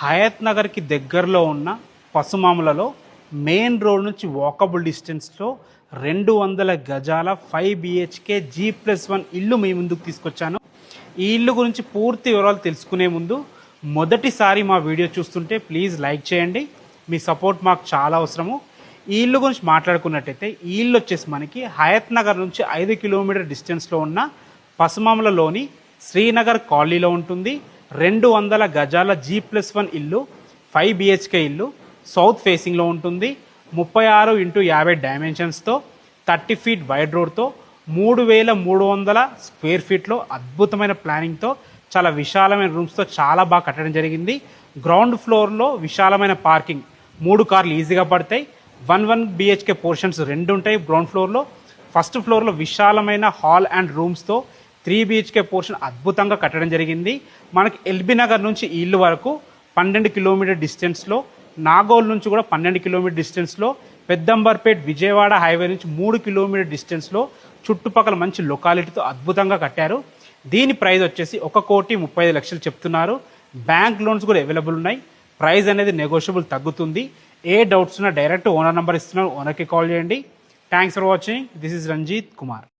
హయత్ నగర్కి దగ్గరలో ఉన్న పసుమాములలో మెయిన్ రోడ్ నుంచి వాకబుల్ డిస్టెన్స్లో రెండు వందల గజాల five BHK G plus one ఇల్లు మీ ముందుకు తీసుకొచ్చాను. ఈ ఇల్లు గురించి పూర్తి వివరాలు తెలుసుకునే ముందు మొదటిసారి మా వీడియో చూస్తుంటే ప్లీజ్ లైక్ చేయండి. మీ సపోర్ట్ మాకు చాలా అవసరము. ఈ ఇల్లు గురించి మాట్లాడుకున్నట్టయితే ఈ ఇల్లు వచ్చేసి మనకి హయత్ నగర్ నుంచి ఐదు కిలోమీటర్ డిస్టెన్స్లో ఉన్న పసుమాములలోని శ్రీనగర్ కాలనీలో ఉంటుంది. రెండు వందల గజాల జీ ప్లస్ వన్ ఇల్లు ఫైవ్ బిహెచ్కే ఇల్లు సౌత్ ఫేసింగ్లో ఉంటుంది. ముప్పై ఆరు ఇంటూ యాభై డైమెన్షన్స్తో థర్టీ ఫీట్ వైడ్ రోడ్తో మూడు వేల మూడు వందల స్క్వేర్ ఫీట్లో అద్భుతమైన ప్లానింగ్తో చాలా విశాలమైన రూమ్స్తో చాలా బాగా కట్టడం జరిగింది. గ్రౌండ్ ఫ్లోర్లో విశాలమైన పార్కింగ్ మూడు కార్లు ఈజీగా పడతాయి. వన్ వన్ బిహెచ్కే పోర్షన్స్ రెండు ఉంటాయి. గ్రౌండ్ ఫ్లోర్లో ఫస్ట్ ఫ్లోర్లో విశాలమైన హాల్ అండ్ రూమ్స్తో త్రీ బిహెచ్కే పోర్షన్ అద్భుతంగా కట్టడం జరిగింది. మనకి ఎల్బీ నగర్ నుంచి ఇల్లు వరకు పన్నెండు కిలోమీటర్ డిస్టెన్స్లో నాగోల్ నుంచి కూడా పన్నెండు కిలోమీటర్ డిస్టెన్స్లో పెద్దంబర్పేట్ విజయవాడ హైవే నుంచి మూడు కిలోమీటర్ డిస్టెన్స్లో చుట్టుపక్కల మంచి లొకాలిటీతో అద్భుతంగా కట్టారు. దీని ప్రైస్ వచ్చేసి ఒక కోటి ముప్పై ఐదు లక్షలు చెప్తున్నారు. బ్యాంక్ లోన్స్ కూడా అవైలబుల్ ఉన్నాయి. ప్రైస్ అనేది నెగోషియబుల్ తగ్గుతుంది. ఏ డౌట్స్ ఉన్నా డైరెక్ట్ ఓనర్ నెంబర్ ఇస్తున్నాను. ఓనర్కి కాల్ చేయండి. Thanks for watching this is Ranjith Kumar